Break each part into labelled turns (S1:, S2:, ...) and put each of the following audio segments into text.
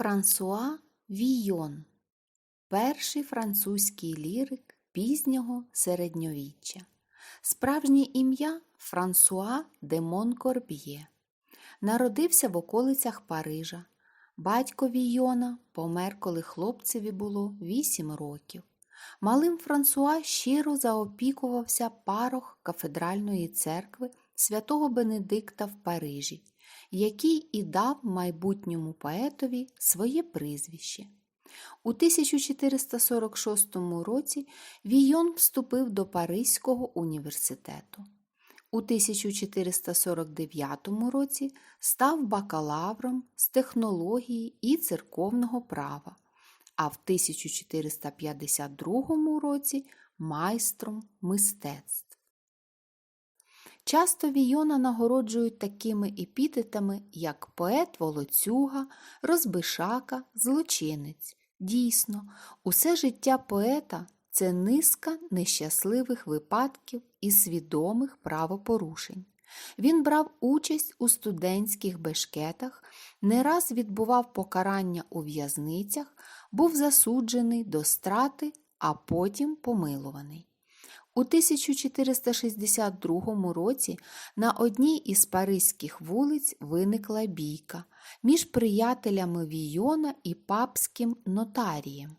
S1: Франсуа Війон перший французький лірик пізнього середньовіччя. Справжнє ім'я Франсуа де Монкорб'є. Народився в околицях Парижа. Батько Війона помер, коли хлопцеві було 8 років. Малим Франсуа щиро заопікувався парох кафедральної церкви святого Бенедикта в Парижі, який і дав майбутньому поетові своє прізвище. У 1446 році Війон вступив до Паризького університету. У 1449 році став бакалавром з технології і церковного права, а в 1452 році майстром мистецтв. Часто Війона нагороджують такими епітетами, як поет волоцюга, розбишака, злочинець. Дійсно, усе життя поета це низка нещасливих випадків і свідомих правопорушень. Він брав участь у студентських бешкетах, не раз відбував покарання у в'язницях, був засуджений до страти, а потім помилуваний. У 1462 році на одній із паризьких вулиць виникла бійка між приятелями Війона і папським нотарієм.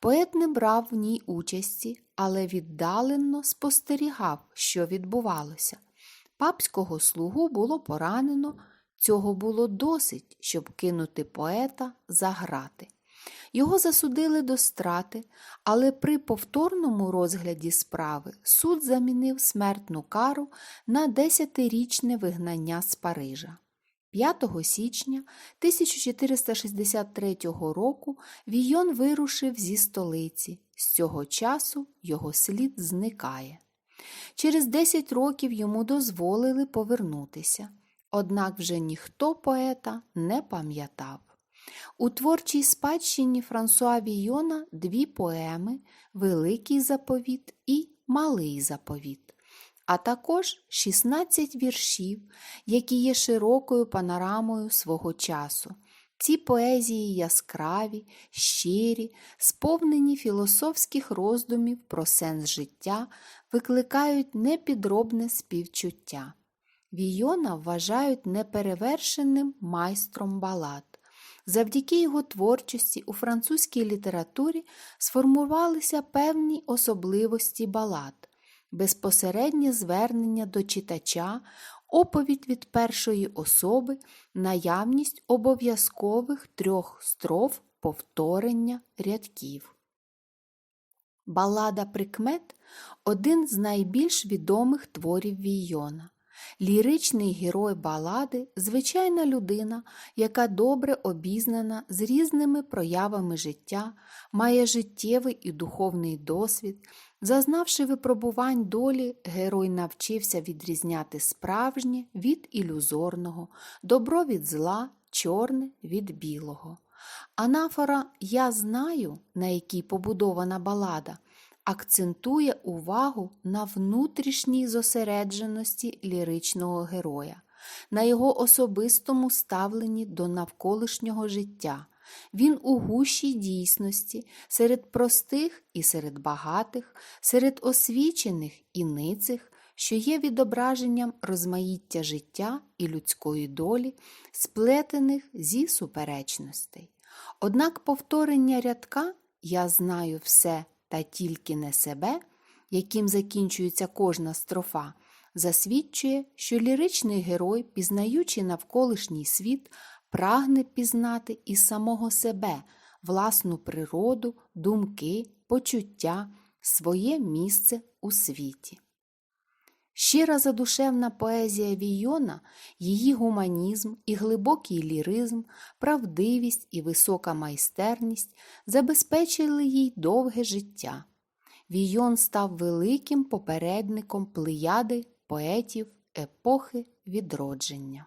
S1: Поет не брав в ній участі, але віддалено спостерігав, що відбувалося. Папського слугу було поранено, цього було досить, щоб кинути поета за грати. Його засудили до страти, але при повторному розгляді справи суд замінив смертну кару на 10-річне вигнання з Парижа. 5 січня 1463 року Війон вирушив зі столиці. З цього часу його слід зникає. Через 10 років йому дозволили повернутися, однак вже ніхто поета не пам'ятав. У творчій спадщині Франсуа Війона дві поеми Великий заповіт і Малий заповіт, а також 16 віршів, які є широкою панорамою свого часу. Ці поезії яскраві, щирі, сповнені філософських роздумів про сенс життя, викликають непідробне співчуття. Війона вважають неперевершеним майстром балад. Завдяки його творчості у французькій літературі сформувалися певні особливості балад, безпосереднє звернення до читача, оповідь від першої особи, наявність обов'язкових трьох строф повторення рядків. Балада Прикмет один з найбільш відомих творів Війона. Ліричний герой балади звичайна людина, яка добре обізнана з різними проявами життя, має життєвий і духовний досвід. Зазнавши випробувань долі, герой навчився відрізняти справжнє від ілюзорного, добро від зла, чорне від білого. Анафора Я знаю, на якій побудована балада акцентує увагу на внутрішній зосередженості ліричного героя, на його особистому ставленні до навколишнього життя. Він у гущій дійсності, серед простих і серед багатих, серед освічених і ницих, що є відображенням розмаїття життя і людської долі, сплетених зі суперечностей. Однак повторення рядка Я знаю все та тільки не себе, яким закінчується кожна строфа, засвідчує, що ліричний герой, пізнаючи навколишній світ, прагне пізнати і самого себе, власну природу, думки, почуття, своє місце у світі. Щира задушевна поезія Війона, її гуманізм і глибокий ліризм, правдивість і висока майстерність забезпечили їй довге життя. Війон став великим попередником плеяди поетів епохи відродження.